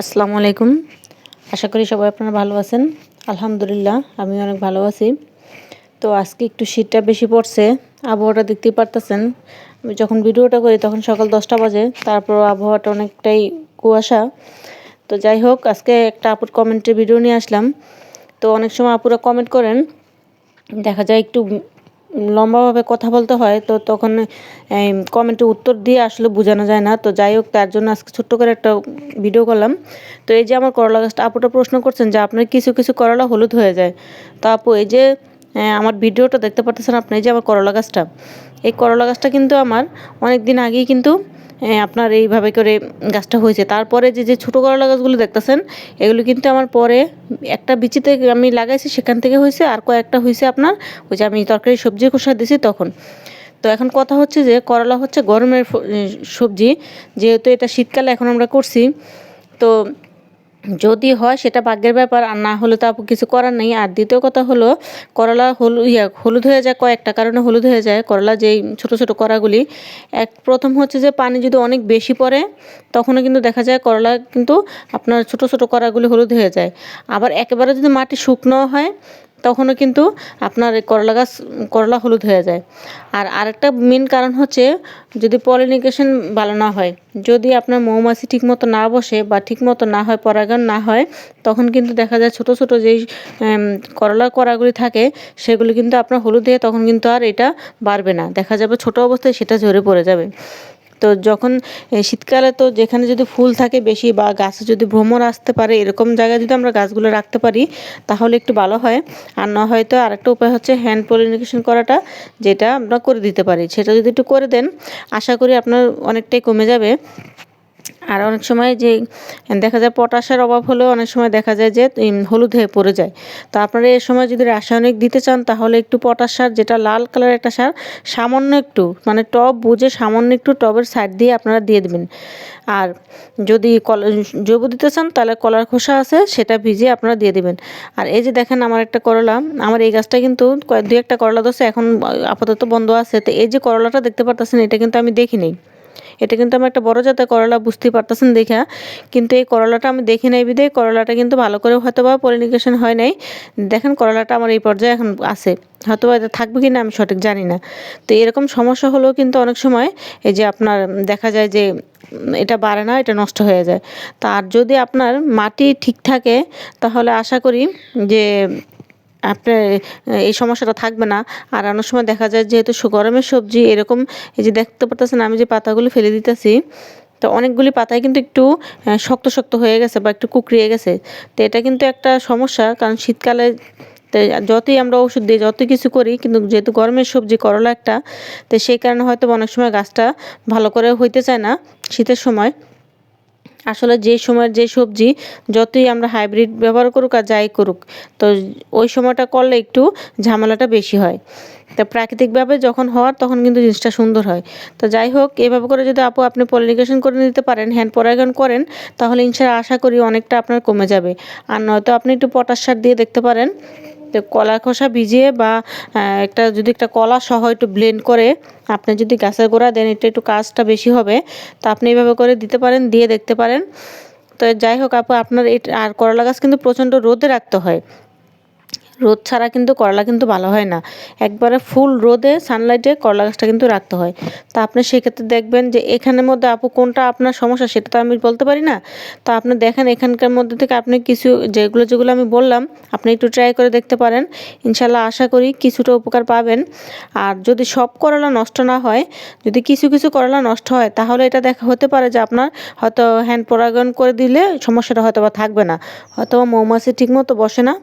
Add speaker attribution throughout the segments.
Speaker 1: আসসালামু আলাইকুম। আশা করি সবাই আপনারা ভালো আছেন। আলহামদুলিল্লাহ আমি অনেক ভালো আছি। তো আজকে একটু শীতটা বেশি পড়ছে, আবহাওয়াটা দেখতেই পারতেছেন। আমি যখন ভিডিওটা করি তখন সকাল দশটা বাজে তারপর আবহাওয়াটা অনেকটাই কুয়াশা। তো যাই হোক, আজকে একটা আপুর কমেন্টের ভিডিও নিয়ে আসলাম। তো অনেক সময় আপুরা কমেন্ট করেন, দেখা যায় একটু লম্বাভাবে কথা বলতে হয়, তো তখন কমেন্টে উত্তর দিয়ে আসলে বোঝানো যায় না। তো যাই হোক, তার জন্য আজকে ছোট্ট করে একটা ভিডিও করলাম। তো এই যে আমার করলা গাছটা আপুটা প্রশ্ন করছেন যে আপনার কিছু কিছু করলা হলুদ হয়ে যায়। তো আপু, এই যে আমার ভিডিওটা দেখতে পারতেছেন আপনি, এই যে আমার করলা গাছটা এই করলা গাছটা কিন্তু আমার অনেক দিন আগেই কিন্তু আপনার এইভাবে করে গাছটা হয়েছে। তারপরে যে যে ছোটো করলা গাছগুলো দেখতেছেন, এগুলো কিন্তু আমার পরে একটা বিচিতে আমি লাগাইছি, সেখান থেকে হয়েছে, আর কয়েকটা হয়েছে আপনার, ওই যে আমি তরকারি সবজি খোসা দিছি তখন। তো এখন কথা হচ্ছে যে, করলা হচ্ছে গরমের সবজি, যেহেতু এটা শীতকালে এখন আমরা করছি, তো যদি হয় সেটা ভাগ্যের ব্যাপার, আর না হলে তো কিছু করার নেই। আর দ্বিতীয় কথা হলো, করলা হলুদ ইয়া, হলুদ হয়ে যায় কয়েকটা কারণে হলুদ হয়ে যায়। করলা যেই ছোট ছোট করাগুলি, এক প্রথম হচ্ছে যে পানি যদি অনেক বেশি পড়ে, তখনও কিন্তু দেখা যায় করলা কিন্তু আপনার ছোট ছোট করাগুলি হলুদ হয়ে যায়। আবার একেবারে যদি মাটি শুকনো হয় তখনও কিন্তু আপনার করলা গাছ, করলা হলুদ হয়ে যায়। আর আরেকটা মেন কারণ হচ্ছে যদি পলিনিকেশন ভালো না হয়, যদি আপনার মৌমাছি ঠিকমতো না বসে বা ঠিকমতো না হয়, পরাগায়ন না হয়, তখন কিন্তু দেখা যায় ছোট ছোট যেই করলার কড়াগুলি থাকে, সেগুলি কিন্তু আপনার হলুদ হয়ে তখন কিন্তু আর এটা বাড়বে না। দেখা যাবে ছোট অবস্থায় সেটা ঝরে পড়ে যাবে। তো যখন শীতকালে তো যেখানে যদি ফুল থাকে বেশি বা গাছে যদি ভ্রমর আসতে পারে, এরকম জায়গায় যদি আমরা গাছগুলো রাখতে পারি, তাহলে একটু ভালো হয়। আর না হয়তো আরেকটা উপায় হচ্ছে হ্যান্ড পলিনিকেশন করাটা, যেটা আমরা করে দিতে পারি। সেটা যদি একটু করে দেন, আশা করি আপনার অনেকটাই কমে যাবে। আর অনেক সময় যে, দেখা যায় পটাশের অভাব হলেও অনেক সময় দেখা যায় যে হলুদ হয়ে পড়ে যায়। তো আপনারা এ সময় যদি রাসায়নিক দিতে চান, তাহলে একটু পটাশ সার, যেটা লাল কালার একটা সার, সামান্য একটু মানে টব বুঝে সামান্য একটু টবের সাইড দিয়ে আপনারা দিয়ে দেবেন। আর যদি কলা, জৈব দিতে চান, তাহলে কলার খোসা আছে, সেটা ভিজিয়ে আপনারা দিয়ে দেবেন। আর এই যে দেখেন আমার একটা করলা, আমার এই গাছটা কিন্তু দু একটা করলা দোষে এখন আপাতত বন্ধ আছে। তো এই যে করলাটা দেখতে পারতেছেন, এটা কিন্তু আমি দেখিনি। এটা কিন্তু আমি একটা বড় জাতের করলা বুঝতেই পারতেছেন দেখা। কিন্তু এই করলাটা আমি দেখি নাই বিধে করলাটা কিন্তু ভালো করে হয়তো বা পলিনিকেশন হয় নাই। দেখেন করলাটা আমার এই পর্যায়ে এখন আছে। হয়তো এটা থাকবে কি না আমি সঠিক জানি না। তো এরকম সমস্যা হলেও কিন্তু অনেক সময় এই যে আপনার দেখা যায় যে এটা বাড়ে না, এটা নষ্ট হয়ে যায়। তার যদি আপনার মাটি ঠিক থাকে, তাহলে আশা করি যে আপনার এই সমস্যাটা থাকবে না। আর অনেক সময় দেখা যায় যেহেতু গরমের সবজি এরকম, এই যে দেখতে পারতেছেন, আমি যে পাতাগুলো ফেলে দিতেছি, তো অনেকগুলি পাতায় কিন্তু একটু শক্ত শক্ত হয়ে গেছে বা একটু কুকড়িয়ে গেছে। তো এটা কিন্তু একটা সমস্যা, কারণ শীতকালে যতই আমরা ওষুধ দিই যত কিছু করি, কিন্তু যেহেতু গরমের সবজি করলা একটা, তো সেই কারণে হয়তো অনেক সময় গাছটা ভালো করে হইতে চায় না শীতের সময়। আসলে যে সময়ের যে সবজি, যতই আমরা হাইব্রিড ব্যবহার করুক আর যাই করুক, তো ওই সময়টা করলে একটু ঝামেলাটা বেশি হয়। তা প্রাকৃতিকভাবে যখন হওয়ার, তখন কিন্তু জিনিসটা সুন্দর হয়। তো যাই হোক, এভাবে করে যদি আপু আপনি পলিনিকেশন করে নিতে পারেন হ্যান্ড পরাগায়ন করেন, তাহলে ইনশাল্লাহ আশা করি অনেকটা আপনার কমে যাবে। আর নয়তো আপনি একটু পটাশ সার দিয়ে দেখতে পারেন। তো কলা খোসা ভিজিয়ে বা একটা যদি একটা কলা সহ একটু ব্লেন্ড করে আপনি যদি গাছের গোড়া দেন, এটা একটু কাজটা বেশি হবে। তা আপনি এইভাবে করে দিতে পারেন, দিয়ে দেখতে পারেন। তো যাই হোক আপু, আপনার এটা, আর করলা গাছ কিন্তু প্রচণ্ড রোদে রাখতে হয়। রোদ ছাড়া কিন্তু করলা কিন্তু ভালো হয় না। একবারে ফুল রোদে সানলাইটে করলা গাছটা কিন্তু রাখতে হয়। তা আপনি সেক্ষেত্রে দেখবেন যে এখানের মধ্যে আপু কোনটা আপনার সমস্যা সেটা তো আমি বলতে পারি না। তো আপনি দেখেন এখানকার মধ্যে থেকে আপনি কিছু যেগুলো যেগুলো আমি বললাম, আপনি একটু ট্রাই করে দেখতে পারেন। ইনশাল্লাহ আশা করি কিছুটা উপকার পাবেন। আর যদি সব করলা নষ্ট না হয়, যদি কিছু কিছু করলা নষ্ট হয়, তাহলে এটা দেখা হতে পারে যে আপনার হয়তো হ্যান্ড পরাগায়ন করে দিলে সমস্যাটা হয়তো বা থাকবে না। হয়তো মৌমাছি ঠিকমতো বসে না।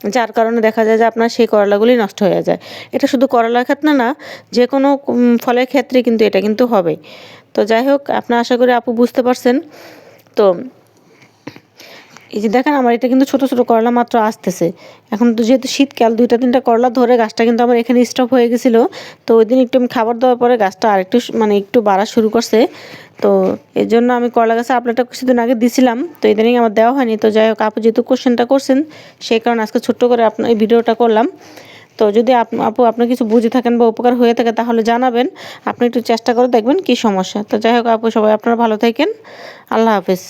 Speaker 1: যার কারণে দেখা যায় যে আপনার সেই করলাগুলি নষ্ট হয়ে যায়। এটা শুধু করলার ক্ষেত্রে না যে কোনো ফলের ক্ষেত্রে কিন্তু এটা কিন্তু হবে তো যাই হোক, আপনার আশা করি আপু বুঝতে পারছেন। তো এই যে দেখেন আমার এটা কিন্তু ছোট ছোট করলা মাত্র আসতেছে। এখন তো যেহেতু শীতকাল, দুইটা, তিনটা করলা ধরে গাছটা কিন্তু আমার এখানে স্টপ হয়ে গেছিল। তো ওই দিন একটু আমি খাবার দেওয়ার পরে গাছটা আরেকটু মানে একটু বাড়া শুরু করছে। তো এর জন্য আমি করলা গাছে আপলোডটা কিছুদিন আগে দিছিলাম। তো ইদানিং আমার দেওয়া হয়নি। তো যাই হোক, আপু যেহেতু কোশ্চেনটা করছেন, সেই কারণে আজকে ছোট্ট করে আপনার এই ভিডিওটা করলাম। তো যদি আপু আপনার কিছু বুঝে থাকেন বা উপকার হয়ে থাকে, তাহলে জানাবেন। আপনি একটু চেষ্টা করে দেখবেন কি সমস্যা। তো যাই হোক, আপু সবাই আপনারা ভালো থাকেন। আল্লাহ হাফিজ।